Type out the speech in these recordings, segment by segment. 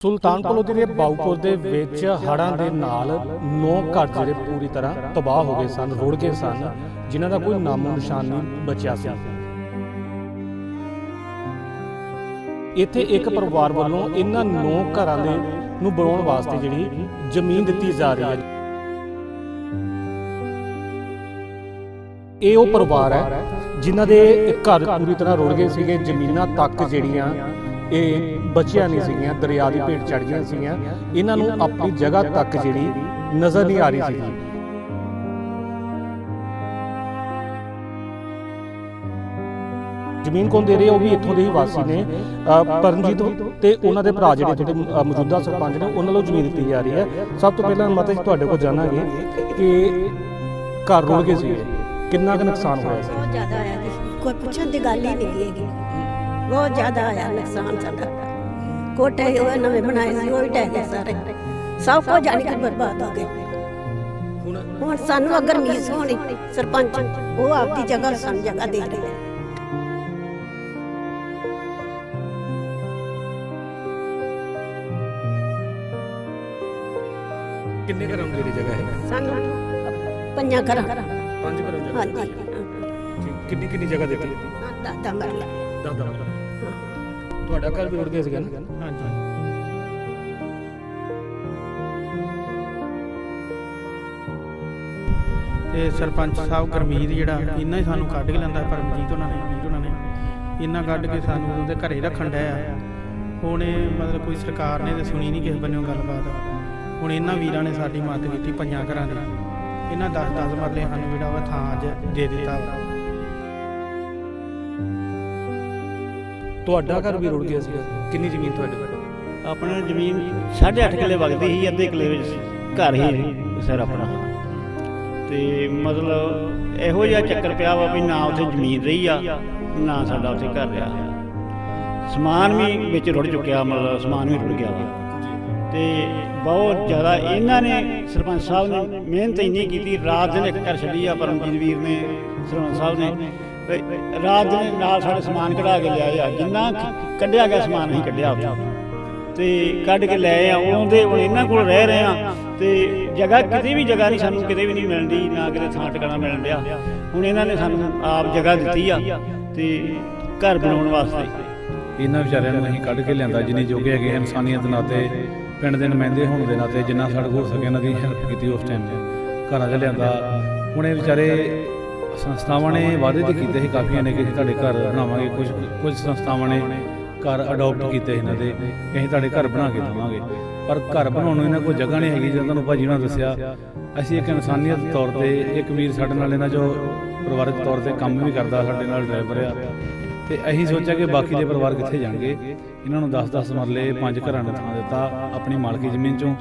ਸੁਲਤਾਨਪੁਰ ਲੋਧੀ ਬਾਉਪੁਰ ਦੇ ਵਿੱਚ ਹੜ੍ਹਾਂ ਦੇ ਨਾਲ ਨੌ ਘਰ ਜਿਹੜੇ ਪੂਰੀ ਤਰ੍ਹਾਂ ਤਬਾਹ ਹੋ ਗਏ ਸਨ, ਰੁੜ ਗਏ ਸਨ, ਜਿਨ੍ਹਾਂ ਦਾ ਕੋਈ ਨਾਮੋ ਨਿਸ਼ਾਨ ਨਹੀਂ ਬਚਿਆ ਸੀ। ਇੱਥੇ ਇੱਕ ਪਰਿਵਾਰ ਵੱਲੋਂ ਇਹਨਾਂ ਨੌ ਘਰਾਂ ਦੇ ਨੂੰ ਬਣਾਉਣ ਵਾਸਤੇ ਜਿਹੜੀ ਜ਼ਮੀਨ ਦਿੱਤੀ ਜਾ ਰਹੀ ਹੈ। ਇਹ ਉਹ ਪਰਿਵਾਰ ਹੈ ਜਿਨ੍ਹਾਂ ਦੇ ਘਰ ਪੂਰੀ ਤਰ੍ਹਾਂ ਰੁੜ ਗਏ ਸੀਗੇ, ਜ਼ਮੀਨਾਂ ਤੱਕ ਜਿਹੜੀਆਂ ਇਹ ਬਚੀਆਂ ਨਹੀਂ ਸੀਗੀਆਂ, ਦਰਿਆ ਦੀ ਭੇਟ ਚੜ ਗਈਆਂ ਸੀਗੀਆਂ। ਇਹਨਾਂ ਨੂੰ ਆਪਣੀ ਜਗ੍ਹਾ ਤੱਕ ਜਿਹੜੀ ਨਜ਼ਰ ਨਹੀਂ ਆ ਰਹੀ ਸੀਗੀ। ਜ਼ਮੀਨ ਕੌਣ ਦੇ ਰਹੇ, ਉਹ ਵੀ ਇੱਥੋਂ ਦੇ ਹੀ ਵਾਸੀ ਨੇ। ਪਰਮਜੀਤ ਤੇ ਉਹਨਾਂ ਦੇ ਭਰਾ ਜਿਹੜੇ ਇੱਥੋਂ ਮੌਜੂਦਾ ਸਰਪੰਚ ਨੇ, ਉਹਨਾਂ ਨੂੰ ਜ਼ਮੀਨ ਦਿੱਤੀ ਜਾ ਰਹੀ ਹੈ। ਸਭ ਤੋਂ ਪਹਿਲਾਂ ਮਾਤਾ ਜੀ, ਤੁਹਾਡੇ ਕੋਲ ਜਾਣਾਂਗੇ ਕਿ ਘਰ ਰੁੜ ਗਏ ਸੀ ਕਿੰਨਾ ਕੁ ਨੁਕਸਾਨ ਹੋਇਆ ਸੀ? ਬਹੁਤ ਜ਼ਿਆਦਾ ਆਇਆ। ਕੋਈ ਪੁੱਛਣ ਦੀ ਗੱਲ ਹੀ ਨਹੀਂ ਹੈਗੀ। ਬਹੁਤ ਜ਼ਿਆਦਾ ਆਇਆ ਨੁਕਸਾਨ ਸਾਡਾ। ਕੋਠੇ ਉਹ ਨਵੇਂ ਬਣਾਏ ਸੀ ਉਹ ਵੀ ਢਹਿ ਗਏ ਸਾਰੇ। ਸਭ ਕੁਝ ਜਾਣੀ ਕਿ ਬਰਬਾਦ ਹੋ ਗਏ। ਹੁਣ ਸਾਨੂੰ ਅਗਰ ਮੀਸ ਹੋਣੀ ਸਰਪੰਚ ਉਹ ਆਪਦੀ ਜਗ੍ਹਾ ਸਾਨੂੰ ਜਗ੍ਹਾ ਦੇ ਰਹੇ ਹੈ ਕਿੰਨੇ ਘਰਾਂ ਨੂੰ ਦੀ ਜਗ੍ਹਾ ਹੈ ਸਾਨੂੰ ਪੰਜਾਂ ਘਰਾਂ। ਪੰਜ ਘਰਾਂ। ਹਾਂਜੀ। ਕਿੰਨੀ ਕਿੰਨੀ ਜਗ੍ਹਾ ਦਿੱਤੀ? ਦਾਦਾ ਮਰਲਾ ਦਾਦਾ ਤੁਹਾਡਾ ਘਰ ਵੀ ਰੁੜ ਗਿਆ ਸੀਗਾ ਨਾ? ਹਾਂਜੀ ਤੇ ਸਰਪੰਚ ਸਾਹਿਬ ਗਰਮੀਤ ਜਿਹੜਾ ਇਹਨਾਂ ਹੀ ਸਾਨੂੰ ਕੱਢ ਕੇ ਲੈਂਦਾ ਪਰਮਜੀਤ ਉਹਨਾਂ ਨੇ ਵੀਰ ਉਹਨਾਂ ਨੇ। ਇਹਨਾਂ ਕੱਢ ਕੇ ਸਾਨੂੰ ਉਹਦੇ ਘਰੇ ਰੱਖਣ ਡਿਆ। ਹੁਣ ਇਹ ਮਤਲਬ ਕੋਈ ਸਰਕਾਰ ਨੇ ਤੇ ਸੁਣੀ ਨਹੀਂ ਕਿਸੇ ਬੰਨਿਓ ਗੱਲਬਾਤ। ਹੁਣ ਇਹਨਾਂ ਵੀਰਾਂ ਨੇ ਸਾਡੀ ਮਦਦ ਕੀਤੀ ਪੰਜਾਂ ਘਰਾਂ ਦੀ। ਇਹਨਾਂ 10 10 ਮਰਲੇ ਸਾਨੂੰ ਜਿਹੜਾ ਵਾ ਥਾਂ ਅੱਜ ਦੇ ਦਿੱਤਾ। ਵਾ ਤੁਹਾਡਾ ਘਰ ਵੀ ਰੁੜ ਗਿਆ ਸੀਗਾ ਕਿੰਨੀ ਜ਼ਮੀਨ ਤੁਹਾਡੇ ਕੋਲ? ਆਪਣਾ ਜ਼ਮੀਨ 8.5 ਕਿੱਲੇ ਵਗਦੀ ਸੀ, ਅੱਧੇ ਕਿੱਲੇ ਵਿੱਚ ਘਰ ਹੀ ਸਰ ਆਪਣਾ। ਤੇ ਮਤਲਬ ਇਹੋ ਜਿਹਾ ਚੱਕਰ ਪਿਆ ਵਾ ਵੀ ਨਾ ਉੱਥੇ ਜ਼ਮੀਨ ਰਹੀ ਆ, ਨਾ ਸਾਡਾ ਉੱਥੇ ਘਰ ਰਿਹਾ। ਸਮਾਨ ਵੀ ਵਿੱਚ ਰੁੜ ਚੁੱਕਿਆ, ਮਤਲਬ ਸਮਾਨ ਵੀ ਰੁੜ ਗਿਆ ਵਾ। ਤੇ ਬਹੁਤ ਜ਼ਿਆਦਾ ਇਹਨਾਂ ਨੇ, ਸਰਪੰਚ ਸਾਹਿਬ ਨੇ ਮਿਹਨਤ ਇੰਨੀ ਕੀਤੀ, ਰਾਤ ਦਿਨ ਇੱਕ ਕਰ ਛੱਡੀ ਆ, ਪਰਮਜੀਤ ਵੀਰ ਨੇ, ਸਰਪੰਚ ਸਾਹਿਬ ਨੇ। ਰਾਤ ਦਿਨ ਨਾਲ ਸਾਡੇ ਸਮਾਨ ਕਢਾ ਕੇ ਲਿਆਏ ਆ। ਜਿੰਨਾ ਕੱਢਿਆ ਗਿਆ ਸਮਾਨ ਅਸੀਂ ਕੱਢਿਆ ਉੱਥੋਂ। ਤੇ ਕੱਢ ਕੇ ਲੈ ਆ। ਉਹਦੇ ਹੁਣ ਇਹਨਾਂ ਕੋਲ ਰਹਿ ਰਹੇ ਆ। ਤੇ ਜਗ੍ਹਾ ਕਿਤੇ ਵੀ ਜਗ੍ਹਾ ਨਹੀਂ ਸਾਨੂੰ ਕਿਤੇ ਵੀ ਨਹੀਂ ਮਿਲਦੀ ਨਾ ਕਿਤੇ ਥਾਂ ਟਿਕਾਣਾ ਮਿਲਣ ਡਿਆ। ਹੁਣ ਇਹਨਾਂ ਨੇ ਸਾਨੂੰ ਆਪ ਜਗ੍ਹਾ ਦਿੱਤੀ ਆ ਤੇ ਘਰ ਬਣਾਉਣ ਵਾਸਤੇ। ਇਹਨਾਂ ਵਿਚਾਰਿਆਂ ਨੂੰ ਅਸੀਂ ਕੱਢ ਕੇ ਲਿਆਂਦਾ। ਜਿੰਨੀ ਜੋਗੇ ਹੈਗੇ ਇਨਸਾਨੀਅਤ ਦੇ ਨਾਤੇ, ਪਿੰਡ ਦੇ ਨੁਮਾਇੰਦੇ ਹੋਣ ਦੇ ਨਾਤੇ, ਜਿੰਨਾ ਸਾਡੇ ਕੋਲ ਹੋ ਇਹਨਾਂ ਦੀ ਹੈਲਪ ਕੀਤੀ ਉਸ ਟਾਈਮ 'ਚ ਘਰਾਂ 'ਚ ਲਿਆਂਦਾ। ਹੁਣ ਇਹ ਵਿਚਾਰੇ ਸੰਸਥਾਵਾਂ ਨੇ ਵਾਅਦੇ ਤੇ ਕੀਤੇ ਸੀ, ਕਾਫੀਆਂ ਨੇ ਕਿ ਅਸੀਂ ਤੁਹਾਡੇ ਘਰ ਬਣਾਵਾਂਗੇ ਕੁਝ ਕੁਝ ਸੰਸਥਾਵਾਂ ਨੇ ਘਰ ਅਡਾਪਟ ਕੀਤੇ ਇਹਨਾਂ ਦੇ, ਕਿ ਅਸੀਂ ਤੁਹਾਡੇ ਘਰ ਬਣਾ ਕੇ ਦੇਵਾਂਗੇ। ਪਰ ਘਰ ਬਣਾਉਣ ਨੂੰ ਇਹਨਾਂ ਕੋਲ ਜਗ੍ਹਾ ਨਹੀਂ ਹੈਗੀ, ਜਦੋਂ ਤੁਹਾਨੂੰ ਭਾਜੀ ਉਹਨਾਂ ਦੱਸਿਆ, ਅਸੀਂ ਇੱਕ ਇਨਸਾਨੀਅਤ ਤੌਰ ਤੇ ਇੱਕ ਵੀਰ ਸਾਡੇ ਨਾਲ ਇਹਨਾਂ ਜੋ ਪਰਿਵਾਰਕ ਤੌਰ ਤੇ ਕੰਮ ਵੀ ਕਰਦਾ, ਸਾਡੇ ਨਾਲ ਡਰਾਈਵਰ ਆ। ਤੇ ਅਸੀਂ ਸੋਚਿਆ ਕਿ ਬਾਕੀ ਦੇ ਪਰਿਵਾਰ ਕਿੱਥੇ ਜਾਣਗੇ? ਇਹਨਾਂ ਨੂੰ 10-10 ਮਰਲੇ ਪੰਜ ਘਰਾਂ ਨੇ ਥਾਂ ਦਿੱਤਾ, ਆਪਣੀ ਮਾਲਕੀ ਜ਼ਮੀਨ ਚੋਂ।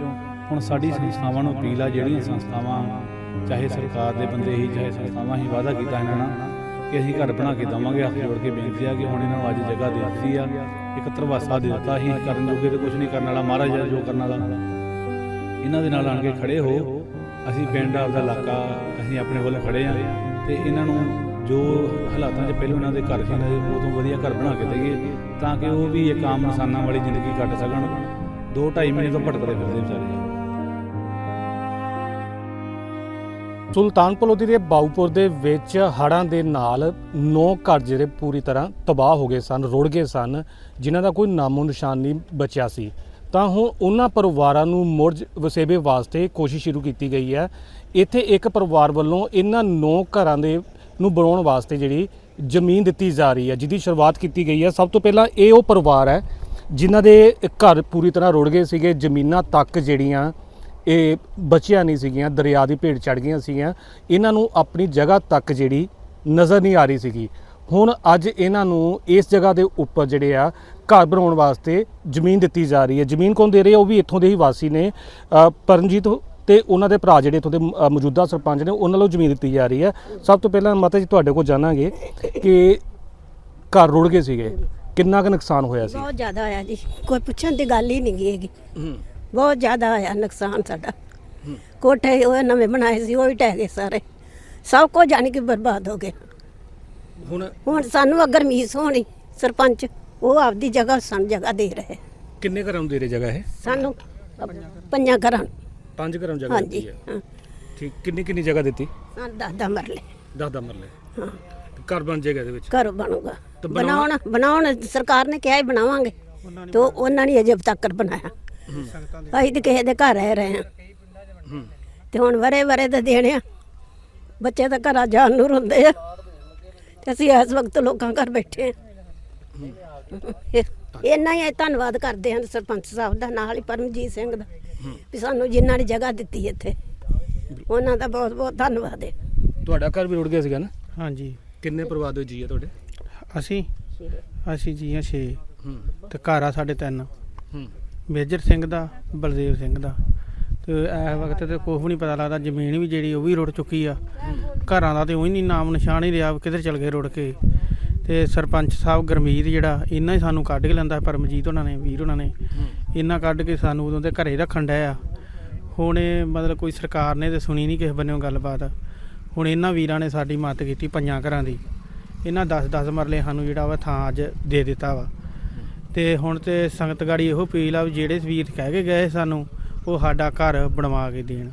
ਹੁਣ ਸਾਡੀ ਸੰਸਥਾਵਾਂ ਨੂੰ ਅਪੀਲ ਆ, ਜਿਹੜੀਆਂ ਸੰਸਥਾਵਾਂ ਚਾਹੇ ਸਰਕਾਰ ਦੇ ਬੰਦੇ ਹੀ, ਚਾਹੇ ਸੰਸਥਾਵਾਂ ਹੀ ਵਾਅਦਾ ਕੀਤਾ ਇਹਨਾਂ ਨਾਲ ਕਿ ਅਸੀਂ ਘਰ ਬਣਾ ਕੇ ਦਵਾਂਗੇ, ਹੱਥ ਜੋੜ ਕੇ ਬੇਨਤੀ ਆ ਕਿ ਹੁਣ ਇਹਨਾਂ ਨੂੰ ਅੱਜ ਜਗ੍ਹਾ ਦੇ ਦਿੱਤੀ ਆ, ਇੱਕ ਤਰਵਾਸਾ ਦੇ ਦਿੱਤਾ ਹੀ ਕਰਨ ਜੋਗੇ ਤੇ ਕੁਝ ਨਹੀਂ ਕਰਨ ਵਾਲਾ ਮਹਾਰਾਜ ਜੋ ਕਰਨ ਵਾਲਾ। ਇਹਨਾਂ ਦੇ ਨਾਲ ਆਣ ਕੇ ਖੜੇ ਹੋ, ਅਸੀਂ ਪਿੰਡ ਆਪਦਾ ਇਲਾਕਾ, ਅਸੀਂ ਆਪਣੇ ਵੱਲ ਖੜੇ ਆ ਤੇ ਇਹਨਾਂ ਨੂੰ ਜੋ ਹਾਲਾਤਾਂ 'ਚ ਪਹਿਲਾਂ ਇਹਨਾਂ ਦੇ ਘਰ ਸੀ, ਇਹਨਾਂ ਦੇ ਉਹ ਤੋਂ ਵਧੀਆ ਘਰ ਬਣਾ ਕੇ ਦਈਏ ਤਾਂ ਕਿ ਉਹ ਵੀ ਇੱਕ ਆਮ ਇਨਸਾਨਾਂ ਵਾਲੀ ਜ਼ਿੰਦਗੀ ਕੱਟ ਸਕਣ। ਦੋ ਢਾਈ ਮਹੀਨੇ ਤੋਂ ਭਟਕਦੇ ਫਿਰਦੇ ਵਿਚਾਰੇ। ਸੁਲਤਾਨਪੁਰ ਲੋਧੀ ਦੇ ਬਾਉਪੁਰ ਦੇ ਵਿੱਚ ਹੜ੍ਹਾਂ ਦੇ ਨਾਲ ਨੌ ਘਰ ਜਿਹੜੇ ਪੂਰੀ ਤਰ੍ਹਾਂ ਤਬਾਹ ਹੋ ਗਏ ਸਨ, ਰੁੜ ਗਏ ਸਨ, ਜਿਨ੍ਹਾਂ ਦਾ ਕੋਈ ਨਾਮੋ ਨਿਸ਼ਾਨ ਨਹੀਂ ਬਚਿਆ ਸੀ। ਤਾਂ ਹੁਣ ਉਹਨਾਂ ਪਰਿਵਾਰਾਂ ਨੂੰ ਮੁਰਜ ਵਸੇਬੇ ਵਾਸਤੇ ਕੋਸ਼ਿਸ਼ ਸ਼ੁਰੂ ਕੀਤੀ ਗਈ ਹੈ। ਇੱਥੇ ਇੱਕ ਪਰਿਵਾਰ ਵੱਲੋਂ ਇਹਨਾਂ ਨੌ ਘਰਾਂ ਦੇ ਨੂੰ ਬਣਾਉਣ ਵਾਸਤੇ ਜਿਹੜੀ ਜ਼ਮੀਨ ਦਿੱਤੀ ਜਾ ਰਹੀ ਹੈ, ਜਿਹਦੀ ਸ਼ੁਰੂਆਤ ਕੀਤੀ ਗਈ ਹੈ। ਸਭ ਤੋਂ ਪਹਿਲਾਂ ਇਹ ਉਹ ਪਰਿਵਾਰ ਹੈ, ਜਿਨ੍ਹਾਂ ਦੇ ਘਰ ਪੂਰੀ ਤਰ੍ਹਾਂ ਰੁੜ ਗਏ ਸੀਗੇ, ਜ਼ਮੀਨਾਂ ਤੱਕ ਜਿਹੜੀਆਂ ਇਹ ਬਚੀਆਂ ਨਹੀਂ ਸੀਗੀਆਂ ਦਰਿਆ ਦੀ ਭੇਟ ਚੜ ਗਈਆਂ ਸੀਗੀਆਂ। ਇਹਨਾਂ ਨੂੰ ਆਪਣੀ ਜਗ੍ਹਾ ਤੱਕ ਜਿਹੜੀ ਨਜ਼ਰ ਨਹੀਂ ਆ ਰਹੀ ਸੀਗੀ। ਹੁਣ ਅੱਜ ਇਹਨਾਂ ਨੂੰ ਇਸ ਜਗ੍ਹਾ ਦੇ ਉੱਪਰ ਜਿਹੜੇ ਆ ਘਰ ਬਣਾਉਣ ਵਾਸਤੇ ਜ਼ਮੀਨ ਦਿੱਤੀ ਜਾ ਰਹੀ ਹੈ। ਜ਼ਮੀਨ ਕੌਣ ਦੇ ਰਹੇ ਉਹ ਵੀ ਇੱਥੋਂ ਦੇ ਹੀ ਵਾਸੀ ਨੇ। ਅ, ਪਰਮਜੀਤ ਤੇ ਉਹਨਾਂ ਦੇ ਭਰਾ ਜਿਹੜੇ ਇੱਥੋਂ ਦੇ ਮੌਜੂਦਾ ਸਰਪੰਚ ਨੇ ਉਹਨਾਂ ਨੂੰ ਜ਼ਮੀਨ ਦਿੱਤੀ ਜਾ ਰਹੀ ਹੈ। ਸਭ ਤੋਂ ਪਹਿਲਾਂ ਮਾਤਾ ਜੀ ਤੁਹਾਡੇ ਕੋਲ ਜਾਣਾਂਗੇ ਕਿ ਘਰ ਰੁੜ ਗਏ ਸੀਗੇ। ਕਿੰਨਾ ਕੁ ਨੁਕਸਾਨ ਹੋਇਆ ਸੀ? ਬਹੁਤ ਜ਼ਿਆਦਾ ਆਇਆ ਜੀ। ਕੋਈ ਪੁੱਛਣ ਦੀ ਗੱਲ ਹੀ ਨਹੀਂ ਹੈਗੀ। ਬਹੁਤ ਜ਼ਿਆਦਾ ਆਇਆ ਨੁਕਸਾਨ ਸਾਡਾ। ਕੋਠੇ ਉਹ ਨਵੇਂ ਬਣਾਏ ਸੀ ਉਹ ਵੀ ਢਹਿ ਗਏ ਸਾਰੇ। ਸਭ ਕੁਝ ਜਾਣੀ ਕਿ ਬਰਬਾਦ ਹੋ ਗਏ। ਹੁਣ ਹੁਣ ਸਾਨੂੰ ਅਗਰ ਮੀਸ ਹੋਣੀ ਸਰਪੰਚ ਉਹ ਆਪਦੀ ਜਗ੍ਹਾ ਸਾਨੂੰ ਜਗ੍ਹਾ ਦੇ ਰਹੇ। ਕਿੰਨੇ ਘਰਾਂ ਨੂੰ ਦੇ ਰਹੇ ਜਗ੍ਹਾ ਇਹ? ਸਾਨੂੰ ਪੰਜਾਂ ਘਰਾਂ। ਪੰਜ ਘਰਾਂ ਨੂੰ ਜਗ੍ਹਾ ਹਾਂਜੀ ਦਿੱਤੀ ਹੈ। ਠੀਕ ਕਿੰਨੀ ਕਿੰਨੀ ਜਗ੍ਹਾ ਦਿੱਤੀ? ਸਾਨੂੰ ਦਸ ਦਸ ਮਰਲੇ। 10 10 ਮਰਲੇ। ਹਾਂ। ਘਰ ਬਣ ਜਾਏਗਾ ਇਹਦੇ ਵਿੱਚ? ਘਰ ਬਣੂਗਾ। ਬਣਾਉਣਾ- ਬਣਾਉਣ ਸਰਕਾਰ ਨੇ ਕਿਹਾ ਹੀ ਬਣਾਵਾਂਗੇ। ਤੇ ਉਹਨਾਂ ਨੇ ਅਜੇ ਤੱਕ ਬਣਾਇਆ। ਅਸੀਂ ਤੇ ਕਿਸੇ ਦੇ ਘਰ ਰਹਿ ਰਹੇ ਹਾਂ। ਤੇ ਹੁਣ ਵਰੇ ਵਰੇ ਤੇ ਦੇਣੇ ਆ। ਬੱਚੇ ਤਾਂ ਘਰਾਂ ਜਾਣ ਨੂੰ ਰੋਂਦੇ ਆ। ਤੇ ਅਸੀਂ ਇਸ ਵਕਤ ਲੋਕਾਂ ਘਰ ਬੈਠੇ ਆ ਇੰਨਾ ਹੀ ਧੰਨਵਾਦ ਕਰਦੇ ਹਾਂ ਸਰਪੰਚ ਸਾਹਿਬ ਦਾ ਨਾਲ ਹੀ ਪਰਮਜੀਤ ਸਿੰਘ ਦਾ ਵੀ ਸਾਨੂੰ ਜਿਨ੍ਹਾਂ ਨੇ ਜਗ੍ਹਾ ਦਿੱਤੀ ਇੱਥੇ। ਉਹਨਾਂ ਦਾ ਬਹੁਤ ਬਹੁਤ ਧੰਨਵਾਦ ਹੈ। ਤੁਹਾਡਾ ਘਰ ਵੀ ਰੁੜ ਗਿਆ ਸੀਗਾ ਨਾ? ਹਾਂਜੀ। ਕਿੰਨੇ ਪਰਿਵਾਰ ਦੇ ਜੀ ਆ ਤੁਹਾਡੇ? ਅਸੀਂ? ਅਸੀਂ ਜੀ ਹਾਂ ਛੇ। ਹੂੰ। ਤੇ ਘਰ ਆ ਸਾਡੇ ਤਿੰਨ। ਹੂੰ। ਮੇਜਰ ਸਿੰਘ ਦਾ, ਬਲਦੇਵ ਸਿੰਘ ਦਾ। ਤੇ ਇਸ ਵਕਤ ਤੇ ਕੁਛ ਵੀ ਨਹੀਂ ਪਤਾ ਲੱਗਦਾ, ਜ਼ਮੀਨ ਵੀ ਜਿਹੜੀ ਉਹ ਵੀ ਰੁੜ ਚੁੱਕੀ ਆ। ਘਰਾਂ ਦਾ ਤੇ ਹੀ ਨਹੀਂ ਨਾਮ ਨਿਸ਼ਾਨ ਹੀ ਰਿਹਾ ਵੀ ਕਿੱਧਰ ਚਲ ਗਏ ਰੁੜ ਕੇ। ਤੇ ਸਰਪੰਚ ਸਾਹਿਬ ਗਰਮੀਤ ਜਿਹੜਾ ਇਹਨਾਂ ਹੀ ਸਾਨੂੰ ਕੱਢ ਕੇ ਲੈਂਦਾ ਪਰਮਜੀਤ ਉਹਨਾਂ ਨੇ, ਵੀਰ ਉਹਨਾਂ ਨੇ। ਇਹਨਾਂ ਕੱਢ ਕੇ ਸਾਨੂੰ ਉਦੋਂ ਦੇ ਘਰੇ ਰੱਖਣ ਡਿਆ ਹੁਣ ਇਹ ਮਤਲਬ ਕੋਈ ਸਰਕਾਰ ਨੇ ਤੇ ਸੁਣੀ ਨਹੀਂ ਕਿਸੇ ਬੰਨਿਓ ਗੱਲਬਾਤ। ਹੁਣ ਇਹਨਾਂ ਵੀਰਾਂ ਨੇ ਸਾਡੀ ਮਦਦ ਕੀਤੀ ਪੰਜਾਂ ਘਰਾਂ ਦੀ। ਇਹਨਾਂ 10-10 ਮਰਲੇ ਸਾਨੂੰ ਜਿਹੜਾ ਵਾ ਥਾਂ ਅੱਜ ਦੇ ਦਿੱਤਾ ਵਾ। ਤੇ ਹੁਣ ਤੇ ਸੰਗਤ ਗਾੜੀ ਇਹੋ ਅਪੀਲ ਆ ਵੀ ਜਿਹੜੇ ਵੀਰ ਕਹਿ ਕੇ ਗਏ ਸਾਨੂੰ ਉਹ ਸਾਡਾ ਘਰ ਬਣਵਾ ਕੇ ਦੇਣ।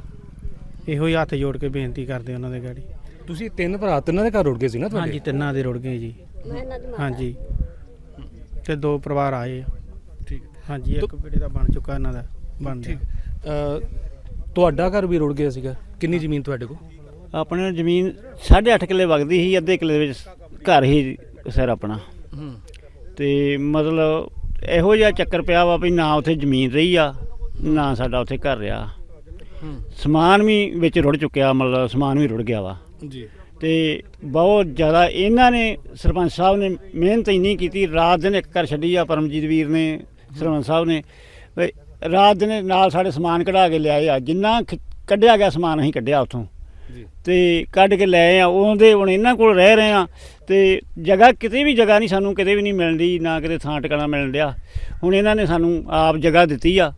ਇਹੋ ਹੀ ਹੱਥ ਜੋੜ ਕੇ ਬੇਨਤੀ ਕਰਦੇ ਉਹਨਾਂ ਦੇ ਗਾੜੀ। ਤੁਸੀਂ ਤਿੰਨ ਭਰਾ ਤਿੰਨਾਂ ਦੇ ਘਰ ਰੁੜ ਗਏ ਸੀ ਨਾ ਹਾਂਜੀ ਤੁਹਾਡੇ ਤਿੰਨਾਂ ਦੇ ਰੁੜ ਗਏ ਜੀ। ਹਾਂਜੀ। ਤੇ ਦੋ ਪਰਿਵਾਰ ਆਏ ਆ। ਠੀਕ। ਹਾਂਜੀ ਇੱਕ ਬੇੜੇ ਦਾ ਬਣ ਚੁੱਕਾ ਇਹਨਾਂ ਦਾ ਬਣ ਠੀਕ। ਅ, ਤੁਹਾਡਾ ਘਰ ਵੀ ਰੁੜ ਗਿਆ ਸੀਗਾ। ਕਿੰਨੀ ਜ਼ਮੀਨ ਤੁਹਾਡੇ ਕੋਲ? ਆਪਣੇ ਜ਼ਮੀਨ 8.5 ਕਿੱਲੇ ਵਗਦੀ ਸੀ ਅੱਧੇ ਕਿੱਲੇ ਦੇ ਵਿੱਚ ਘਰ ਹੀ ਸਰ ਆਪਣਾ। ਹੂੰ। ਤੇ ਮਤਲਬ ਇਹੋ ਜਿਹਾ ਚੱਕਰ ਪਿਆ ਵਾ ਵੀ ਨਾ ਉੱਥੇ ਜ਼ਮੀਨ ਰਹੀ ਆ ਨਾ ਸਾਡਾ ਉੱਥੇ ਘਰ ਰਿਹਾ। ਹੂੰ। ਸਮਾਨ ਵੀ ਵਿੱਚ ਰੁੜ ਚੁੱਕਿਆ ਮਤਲਬ ਸਮਾਨ ਵੀ ਰੁੜ ਗਿਆ ਵਾ। ਜੀ। ਤੇ ਬਹੁਤ ਜ਼ਿਆਦਾ ਇਹਨਾਂ ਨੇ ਸਰਪੰਚ ਸਾਹਿਬ ਨੇ ਮਿਹਨਤ ਇੰਨੀ ਕੀਤੀ ਰਾਤ ਦਿਨ ਇੱਕ ਘਰ ਛੱਡੀ ਆ ਪਰਮਜੀਤ ਵੀਰ ਨੇ ਸਰਪੰਚ ਸਾਹਿਬ ਨੇ। ਵੀ ਰਾਤ ਦਿਨ ਨਾਲ ਸਾਡੇ ਸਮਾਨ ਕਢਾ ਕੇ ਲਿਆਏ ਆ ਜਿੰਨਾ ਖ- ਕੱਢਿਆ ਗਿਆ ਸਮਾਨ ਅਸੀਂ ਕੱਢਿਆ ਉੱਥੋਂ। ਤੇ ਕੱਢ ਕੇ ਲੈ ਆ, ਉਹਦੇ ਹੁਣ ਇਹਨਾਂ ਕੋਲ ਰਹਿ ਰਹੇ ਆ, ਤੇ ਜਗ੍ਹਾ ਕਿਤੇ ਵੀ ਜਗ੍ਹਾ ਨਹੀਂ ਸਾਨੂੰ ਕਿਤੇ ਵੀ ਨਹੀਂ ਮਿਲਦੀ, ਨਾ ਕਿਤੇ ਥਾਂ ਟਿਕਾਣਾ ਮਿਲਣ ਡਿਆ। ਹੁਣ ਇਹਨਾਂ ਨੇ ਸਾਨੂੰ ਆਪ ਜਗ੍ਹਾ ਦਿੱਤੀ ਆ,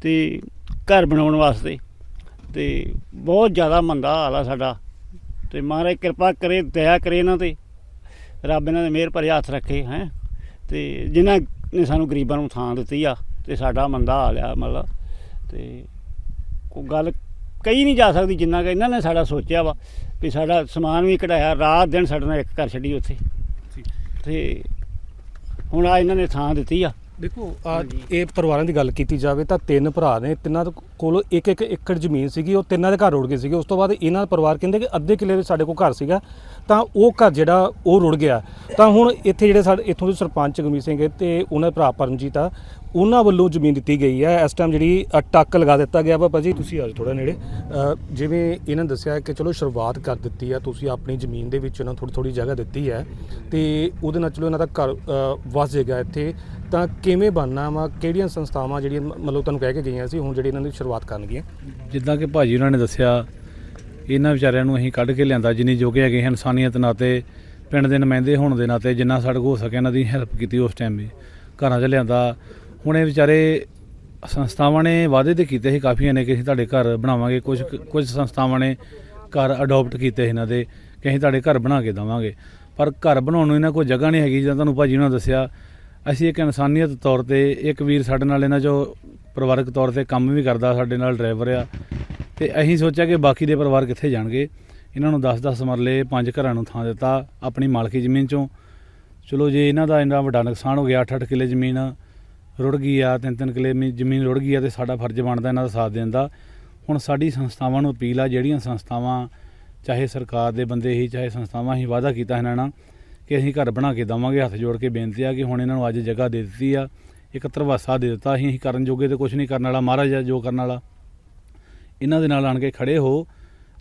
ਤੇ ਘਰ ਬਣਾਉਣ ਵਾਸਤੇ। ਤੇ ਬਹੁਤ ਜ਼ਿਆਦਾ ਮੰਦਾ ਹਾਲ ਆ ਸਾਡਾ। ਤੇ ਮਹਾਰਾਜ ਕਿਰਪਾ ਕਰੇ, ਦਇਆ ਕਰੇ ਇਹਨਾਂ ਤੇ। ਰੱਬ ਇਹਨਾਂ ਦੇ ਮਿਹਰ ਭਰੇ ਹੱਥ ਰੱਖੇ, ਹੈ। ਤੇ ਜਿਨ੍ਹਾਂ ਨੇ ਸਾਨੂੰ ਗਰੀਬਾਂ ਨੂੰ ਥਾਂ ਦਿੱਤੀ ਆ, ਤੇ ਸਾਡਾ ਮੰਦਾ ਹਾਲ ਆ ਮਤਲਬ। ਤੇ ਕੋਈ ਗੱਲ ਕਹੀ ਨਹੀਂ ਜਾ ਸਕਦੀ ਜਿੰਨਾ ਕਿ ਇਹਨਾਂ ਨੇ ਸਾਡਾ ਸੋਚਿਆ ਵਾ ਵੀ ਸਾਡਾ ਸਮਾਨ ਵੀ ਕਢਾਇਆ ਰਾਤ ਦਿਨ ਸਾਡੇ ਨਾਲ ਇੱਕ ਘਰ ਛੱਡੀ ਉੱਥੇ। ਤੇ ਹੁਣ ਆ ਇਹਨਾਂ ਨੇ ਥਾਂ ਦਿੱਤੀ ਆ ਦੇਖੋ ਆ ਇਹ ਪਰਿਵਾਰਾਂ ਦੀ ਗੱਲ ਕੀਤੀ ਜਾਵੇ ਤਾਂ ਤਿੰਨ ਭਰਾ ਨੇ ਤਿੰਨਾਂ ਦੇ ਕੋਲ ਇੱਕ ਇੱਕ ਏਕੜ ਜ਼ਮੀਨ ਸੀਗੀ ਉਹ ਤਿੰਨਾਂ ਦੇ ਘਰ ਰੁੜ ਗਏ ਸੀਗੇ। ਉਸ ਤੋਂ ਬਾਅਦ ਇਹਨਾਂ ਦਾ ਪਰਿਵਾਰ ਕਹਿੰਦੇ ਕਿ ਅੱਧੇ ਕਿੱਲੇ ਵਿੱਚ ਸਾਡੇ ਕੋਲ ਘਰ ਸੀਗਾ ਤਾਂ ਉਹ ਘਰ ਜਿਹੜਾ ਉਹ ਰੁੜ ਗਿਆ। ਤਾਂ ਹੁਣ ਇੱਥੇ ਜਿਹੜੇ ਸਾਡੇ ਇੱਥੋਂ ਦੇ ਸਰਪੰਚ ਗਮੀ ਸਿੰਘ ਤੇ ਉਹਨਾਂ ਦੇ ਭਰਾ ਪਰਮਜੀਤ ਆ ਉਹਨਾਂ ਵੱਲੋਂ ਜ਼ਮੀਨ ਦਿੱਤੀ ਗਈ ਹੈ। ਇਸ ਟਾਈਮ ਜਿਹੜੀ ਟੱਕ ਲਗਾ ਦਿੱਤਾ ਗਿਆ ਵਾ ਭਾਜੀ ਤੁਸੀਂ ਆ ਥੋੜਾ ਨੇੜੇ ਜਿਵੇਂ ਇਹਨਾਂ ਦੱਸਿਆ ਕਿ ਚਲੋ ਸ਼ੁਰੂਆਤ ਕਰ ਦਿੱਤੀ ਆ ਤੁਸੀਂ ਆਪਣੀ ਜ਼ਮੀਨ ਦੇ ਵਿੱਚ ਉਹਨਾਂ ਥੋੜੀ ਥੋੜੀ ਜਗ੍ਹਾ ਦਿੱਤੀ ਹੈ ਤੇ ਉਹਦੇ ਨਾਲ ਚਲੋ ਇਹਨਾਂ ਦਾ ਘਰ ਵਸ ਜਾਏਗਾ ਇੱਥੇ। ਤਾਂ ਕਿਵੇਂ ਬਣਨਾ ਵਾ ਕਿਹੜੀਆਂ ਸੰਸਥਾਵਾਂ ਜਿਹੜੀਆਂ ਮ- ਮਤਲਬ ਤੁਹਾਨੂੰ ਕਹਿ ਕੇ ਗਈਆਂ ਸੀ ਹੁਣ ਜਿਹੜੀ ਇਹਨਾਂ ਦੀ ਸ਼ੁਰੂਆਤ ਕਰਨਗੀਆਂ? ਜਿੱਦਾਂ ਕਿ ਭਾਜੀ ਉਹਨਾਂ ਨੇ ਦੱਸਿਆ ਇਹਨਾਂ ਵਿਚਾਰਿਆਂ ਨੂੰ ਅਸੀਂ ਕੱਢ ਕੇ ਲਿਆਂਦਾ ਜਿੰਨੀ ਜੋਗੇ ਹੈਗੇ ਹਾਂ, ਇਨਸਾਨੀਅਤ ਨਾਤੇ ਪਿੰਡ ਦੇ ਨੁਮਾਇੰਦੇ ਹੋਣ ਦੇ ਨਾਤੇ ਜਿੰਨਾ ਸਾਡੇ ਕੋਲ ਹੋ ਸਕਿਆ ਇਹਨਾਂ ਦੀ ਹੈਲਪ ਕੀਤੀ ਉਸ ਟਾਈਮ ਵੀ ਘਰਾਂ 'ਚ ਲਿਆਂਦਾ। ਹੁਣ ਇਹ ਵਿਚਾਰੇ ਸੰਸਥਾਵਾਂ ਨੇ ਵਾਅਦੇ ਤੇ ਕੀਤੇ ਸੀ ਕਾਫੀਆਂ ਨੇ ਕਿ ਅਸੀਂ ਤੁਹਾਡੇ ਘਰ ਬਣਾਵਾਂਗੇ ਕੁਝ ਕੁਝ ਸੰਸਥਾਵਾਂ ਨੇ ਘਰ ਅਡਾਪਟ ਕੀਤੇ ਸੀ ਇਹਨਾਂ ਦੇ ਕਿ ਅਸੀਂ ਤੁਹਾਡੇ ਘਰ ਬਣਾ ਕੇ ਦੇਵਾਂਗੇ। ਪਰ ਘਰ ਬਣਾਉਣ ਨੂੰ ਇਹਨਾਂ ਕੋਲ ਜਗ੍ਹਾ ਨਹੀਂ ਹੈਗੀ ਜਿੱਦਾਂ ਤੁਹਾਨੂੰ ਭਾਜੀ ਉਹਨਾਂ ਦੱਸਿਆ ਅਸੀਂ ਇੱਕ ਇਨਸਾਨੀਅਤ ਤੌਰ ਤੇ, ਇੱਕ ਵੀਰ ਸਾਡੇ ਨਾਲ ਇਹਨਾਂ 'ਚੋਂ ਪਰਿਵਾਰਕ ਤੌਰ ਤੇ ਕੰਮ ਵੀ ਕਰਦਾ, ਸਾਡੇ ਨਾਲ ਡਰਾਈਵਰ ਆ। ਤੇ ਅਸੀਂ ਸੋਚਿਆ ਕਿ ਬਾਕੀ ਦੇ ਪਰਿਵਾਰ ਕਿੱਥੇ ਜਾਣਗੇ। ਇਹਨਾਂ ਨੂੰ 10-10 ਮਰਲੇ ਪੰਜ ਘਰਾਂ ਨੂੰ ਥਾਂ ਦਿੱਤਾ, ਆਪਣੀ ਮਾਲਕੀ ਜ਼ਮੀਨ ਚੋਂ। ਚਲੋ ਜੇ ਇਹਨਾਂ ਦਾ ਇੰਨਾ ਵੱਡਾ ਨੁਕਸਾਨ ਹੋ ਗਿਆ 8-8 ਕਿੱਲੇ ਜ਼ਮੀਨ ਰੁੜ ਗਈ ਆ 3-3 ਕਿੱਲੇ ਜ਼ਮੀਨ ਰੁੜ ਗਈ ਆ ਤੇ ਸਾਡਾ ਫਰਜ਼ ਬਣਦਾ ਇਹਨਾਂ ਦਾ ਸਾਥ ਦੇਣ ਦਾ। ਹੁਣ ਸਾਡੀ ਸੰਸਥਾਵਾਂ ਨੂੰ ਅਪੀਲ ਆ, ਜਿਹੜੀਆਂ ਸੰਸਥਾਵਾਂ ਚਾਹੇ ਸਰਕਾਰ ਦੇ ਬੰਦੇ ਹੀ, ਚਾਹੇ ਸੰਸਥਾਵਾਂ ਹੀ ਵਾਅਦਾ ਕੀਤਾ ਇਹਨਾਂ ਨਾਲ ਕਿ ਅਸੀਂ ਘਰ ਬਣਾ ਕੇ ਦੇਵਾਂਗੇ, ਹੱਥ ਜੋੜ ਕੇ ਬੇਨਤੀ ਆ ਕਿ ਹੁਣ ਇਹਨਾਂ ਨੂੰ ਅੱਜ ਜਗ੍ਹਾ ਦੇ ਦਿੱਤੀ ਆ, ਇੱਕ ਧਰਵਾਸਾ ਦੇ ਦਿੱਤਾ, ਅਸੀਂ ਅਸੀਂ ਕਰਨ ਜੋਗੇ ਤੇ ਕੁਝ ਨਹੀਂ ਕਰਨ ਵਾਲਾ, ਮਹਾਰਾਜ ਆ ਜੋ ਕਰਨ ਵਾਲਾ। ਇਹਨਾਂ ਦੇ ਨਾਲ ਆਣ ਕੇ ਖੜੇ ਹੋ,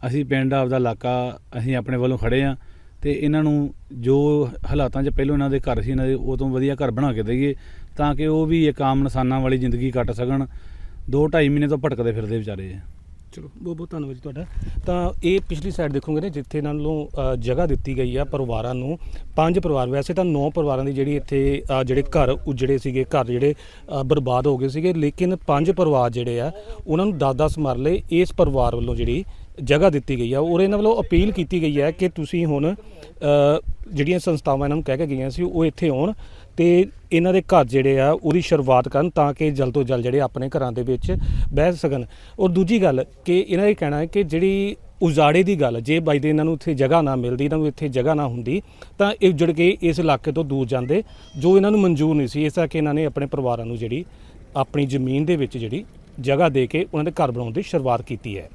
ਅਸੀਂ ਪਿੰਡ ਆਪਦਾ ਇਲਾਕਾ, ਅਸੀਂ ਆਪਣੇ ਵੱਲੋਂ ਖੜੇ ਆ ਤੇ ਇਹਨਾਂ ਨੂੰ ਜੋ ਹਾਲਾਤਾਂ 'ਚ ਪਹਿਲੋਂ ਇਹਨਾਂ ਦੇ ਘਰ ਸੀ, ਇਹਨਾਂ ਦੇ ਉਹ ਤੋਂ ਵਧੀਆ ਘਰ ਬਣਾ ਕੇ ਦਈਏ ਤਾਂ ਕਿ ਉਹ ਵੀ ਇੱਕ ਆਮ ਇਨਸਾਨਾਂ ਵਾਲੀ ਜ਼ਿੰਦਗੀ ਕੱਟ ਸਕਣ। 2.5 ਮਹੀਨੇ ਤੋਂ ਭਟਕਦੇ ਫਿਰਦੇ ਵਿਚਾਰੇ। ਆ ਚਲੋ ਬਹੁਤ ਬਹੁਤ ਧੰਨਵਾਦ ਜੀ ਤੁਹਾਡਾ। ਤਾਂ ਇਹ ਪਿਛਲੀ ਸਾਈਡ ਦੇਖੋਗੇ ਨਾ ਜਿੱਥੇ ਇਹਨਾਂ ਨੂੰ ਜਗ੍ਹਾ ਦਿੱਤੀ ਗਈ ਆ ਪਰਿਵਾਰਾਂ ਨੂੰ ਪੰਜ ਪਰਿਵਾਰ। ਵੈਸੇ ਤਾਂ ਨੌ ਪਰਿਵਾਰਾਂ ਦੀ ਜਿਹੜੀ ਇੱਥੇ ਅ, ਜਿਹੜੇ ਘਰ ਉਜੜੇ ਸੀਗੇ ਘਰ ਜਿਹੜੇ ਅ, ਬਰਬਾਦ ਹੋ ਗਏ ਸੀਗੇ ਲੇਕਿਨ ਪੰਜ ਪਰਿਵਾਰ ਜਿਹੜੇ ਆ ਉਹਨਾਂ ਨੂੰ 10-10 ਮਰਲੇ ਇਸ ਪਰਿਵਾਰ ਵੱਲੋਂ ਜਿਹੜੀ ਜਗ੍ਹਾ ਦਿੱਤੀ ਗਈ ਆ। ਔਰ ਇਹਨਾਂ ਵੱਲੋਂ ਅਪੀਲ ਕੀਤੀ ਗਈ ਹੈ ਕਿ ਤੁਸੀਂ ਹੁਣ ਅ, ਜਿਹੜੀਆਂ ਸੰਸਥਾਵਾਂ ਇਹਨਾਂ ਨੂੰ ਕਹਿ ਕੇ ਗਈਆਂ ਸੀ ਉਹ ਇੱਥੇ ਆਉਣ। ਤੇ ਇਹਨਾਂ ਦੇ ਘਰ ਜਿਹੜੇ ਆ, ਉਹਦੀ ਸ਼ੁਰੂਆਤ ਕਰਨ ਤਾਂ ਕਿ ਜਲਦ ਤੋਂ ਜਲਦ ਜਿਹੜੇ ਆਪਣੇ ਘਰਾਂ ਦੇ ਵਿੱਚ ਬਹਿ ਸਕਣ। ਔਰ ਦੂਜੀ ਗੱਲ ਕਿ ਇਹਨਾਂ ਇਹ ਕਹਿਣਾ ਹੈ ਕਿ ਜਿਹੜੀ ਉਜਾੜੇ ਦੀ ਗੱਲ, ਜੇ ਬਾਈ ਦੇ ਇਹਨਾਂ ਨੂੰ ਇੱਥੇ ਜਗ੍ਹਾ ਨਾ ਮਿਲਦੀ, ਇਹਨਾਂ ਨੂੰ ਇੱਥੇ ਜਗ੍ਹਾ ਨਾ ਹੁੰਦੀ, ਤਾਂ ਇਹ ਜੁੜ ਕੇ ਇਸ ਇਲਾਕੇ ਤੋਂ ਦੂਰ ਜਾਂਦੇ, ਜੋ ਇਹਨਾਂ ਨੂੰ ਮਨਜ਼ੂਰ ਨਹੀਂ ਸੀ। ਇਸ ਕਰਕੇ ਇਹਨਾਂ ਨੇ ਆਪਣੇ ਪਰਿਵਾਰਾਂ ਨੂੰ ਜਿਹੜੀ ਆਪਣੀ ਜ਼ਮੀਨ ਦੇ ਵਿੱਚ ਜਿਹੜੀ ਜਗ੍ਹਾ ਦੇ ਕੇ ਉਹਨਾਂ ਦੇ ਘਰ ਬਣਾਉਣ ਦੀ ਸ਼ੁਰੂਆਤ ਕੀਤੀ ਹੈ।